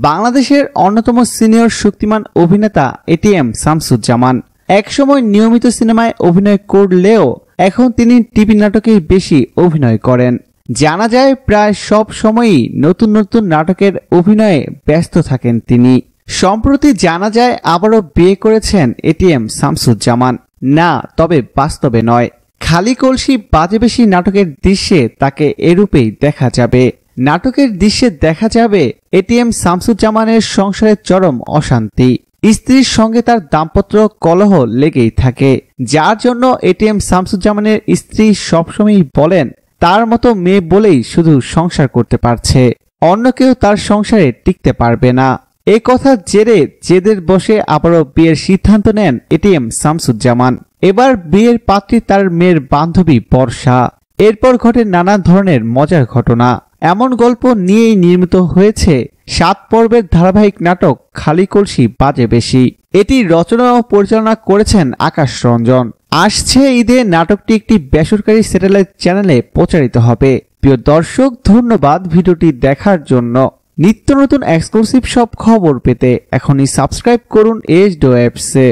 বাংলাদেশের অন্যতম সিনিয়র শক্তিমান অভিনেতা এটিএম শামসুজ্জামান। একসময় নিয়মিত সিনেমায় অভিনয় করলেও এখন তিনি টিভি নাটকেই বেশি অভিনয় করেন। জানা যায়, প্রায় সব সময়ই নতুন নতুন নাটকের অভিনয়ে ব্যস্ত থাকেন তিনি। সম্প্রতি জানা যায়, আবারও বিয়ে করেছেন এটিএম শামসুজ্জামান। না, তবে বাস্তবে নয়। খালি কলসি বাজে বেশি নাটকের দৃশ্যে তাকে এরূপেই দেখা যাবে। নাটকের দৃশ্যে দেখা যাবে এটিএম শামসুজ্জামানের সংসারের চরম অশান্তি। স্ত্রীর সঙ্গে তার দাম্পত্য কলহ লেগেই থাকে। যার জন্য এটিএম শামসুজ্জামানের স্ত্রী সবসময়ই বলেন, তার মতো মেয়ে বলেই শুধু সংসার করতে পারছে। অন্য কেউ তার সংসারে টিকতে পারবে না। এই কথা জেরে জেদের বসে আবারও বিয়ের সিদ্ধান্ত নেন এটিএম শামসুজ্জামান। এবার বিয়ের পাত্রী তার মেয়ের বান্ধবী বর্ষা। এরপর ঘটে নানা ধরনের মজার ঘটনা। এমন গল্প নিয়েই নির্মিত হয়েছে সাত পর্বের ধারাবাহিক নাটক খালি কলসি বাজে বেশি। এটি রচনা ও পরিচালনা করেছেন আকাশ রঞ্জন। আসছে ঈদে নাটকটি একটি বেসরকারি স্যাটেলাইট চ্যানেলে প্রচারিত হবে। প্রিয় দর্শক, ধন্যবাদ ভিডিওটি দেখার জন্য। নিত্য নতুন এক্সক্লুসিভ সব খবর পেতে এখনই সাবস্ক্রাইব করুন এইচ ডো অ্যাপসে।